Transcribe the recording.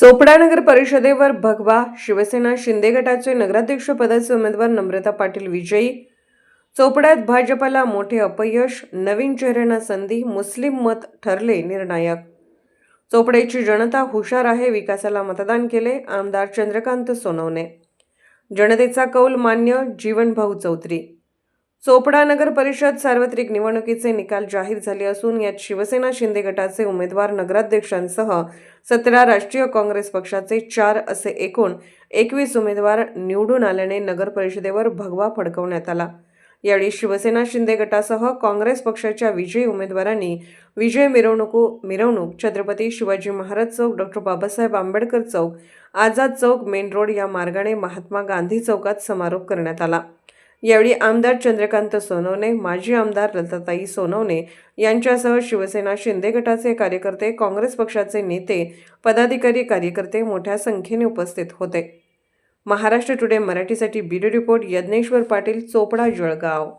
चोपडा नगर परिषदेवर भगवा शिवसेना शिंदे गटाचे नगराध्यक्ष पदाचे उमेदवार नम्रता पाटील विजयी. चोपड्यात भाजपला मोठे अपयश नवीन चेहऱ्यांना संधी मुस्लिम मत ठरले निर्णायक. चोपड्याची जनता हुशार आहे विकासाला मतदान केले आमदार चंद्रकांत सोनवणे. जनतेचा कौल मान्य जीवनभाऊ चौधरी. चोपडा नगर परिषद सार्वत्रिक निवडणुकीचे निकाल जाहीर झाले असून यात शिवसेना शिंदे गटाचे उमेदवार नगराध्यक्षांसह सतरा राष्ट्रीय काँग्रेस पक्षाचे चार असे एकूण एकवीस उमेदवार निवडून आल्याने नगर परिषदेवर भगवा फडकवण्यात आला. यावेळी शिवसेना शिंदे गटासह काँग्रेस पक्षाच्या विजयी उमेदवारांनी विजय मिरवणूक मिरवणूक छत्रपती शिवाजी महाराज चौक डॉक्टर बाबासाहेब आंबेडकर चौक आझाद चौक मेन रोड या मार्गाने महात्मा गांधी चौकात समारोप करण्यात आला. यावेळी आमदार चंद्रकांत सोनवणे माजी आमदार लताताई सोनवणे यांच्यासह शिवसेना शिंदे गटाचे कार्यकर्ते काँग्रेस पक्षाचे नेते पदाधिकारी कार्यकर्ते मोठ्या संख्येने उपस्थित होते. महाराष्ट्र टुडे मराठीसाठी ब्युरो रिपोर्ट यज्ञेश्वर पाटील चोपडा जळगाव.